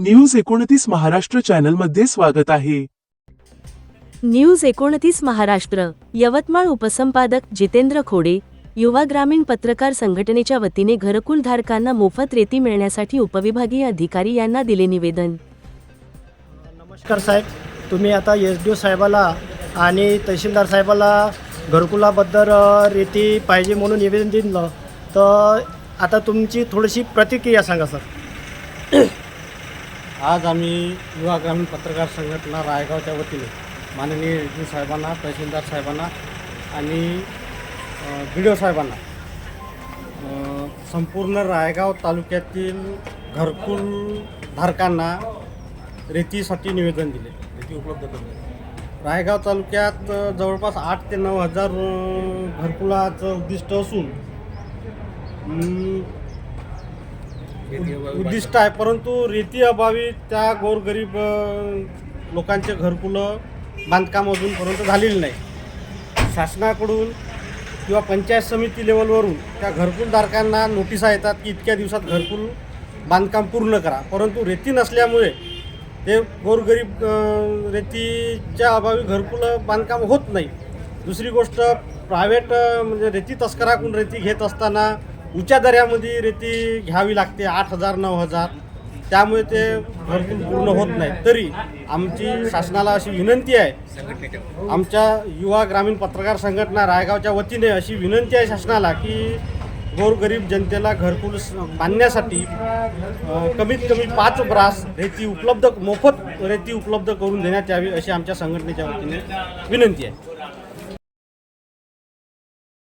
News एकोणतीस महाराष्ट्र चॅनलमध्ये स्वागत आहे. न्यूज एकोणतीस महाराष्ट्र यवतमाळ उपसंपादक जितेंद्र खोडे युवा ग्रामीण पत्रकार संघटनेच्या वतीने घरकुल धारकांना मोफत रेती मिळण्यासाठी उपविभागीय अधिकारी यांना दिले निवेदन. नमस्कार साहेब तुम्ही आता एस डी ओ साहेबाला आणि तहसीलदार साहेबाला घरकुलाबद्दल रेती पाहिजे म्हणून निवेदन दिलं. तर आता तुमची थोडीशी प्रतिक्रिया सांगा सर. आज आम्ही युवा ग्रामीण पत्रकार संघटना रायगावच्या वतीने माननीय एस साहेबांना तहसीलदार साहेबांना आणि बी डी ओ साहेबांना संपूर्ण रायगाव तालुक्यातील घरकुल धारकांना रेतीसाठी निवेदन दिले. रेती उपलब्ध करून रायगाव तालुक्यात जवळपास आठ ते नऊ हजार घरकुलाचं उद्दिष्ट असून उद्दिष्ट आहे परंतु रेती अभावी त्या गोरगरीब लोकांचे घरकुलं बांधकाम अजूनपर्यंत झालेली नाही. शासनाकडून किंवा पंचायत समिती लेवलवरून त्या घरकुलधारकांना नोटिसा येतात की इतक्या दिवसात घरकुल बांधकाम पूर्ण करा. परंतु रेती नसल्यामुळे ते गोरगरीब रेतीच्या अभावी घरकुलं बांधकाम होत नाही. दुसरी गोष्ट प्रायव्हेट म्हणजे रेती तस्कराकडून रेती घेत असताना उच्या दर्यामध्ये रेती घ्यावी लागते आठ हजार नऊ हजार. त्यामुळे ते भरपूर पूर्ण होत नाही. तरी आमची शासनाला अशी विनंती आहे. आमच्या युवा ग्रामीण पत्रकार संघटना रायगावच्या वतीने अशी विनंती आहे शासनाला की गोरगरीब जनतेला घरकुल बांधण्यासाठी कमीत कमी पाच ब्रास रेती उपलब्ध मोफत रेती उपलब्ध करून देण्यात यावी अशी आमच्या संघटनेच्या वतीने विनंती आहे.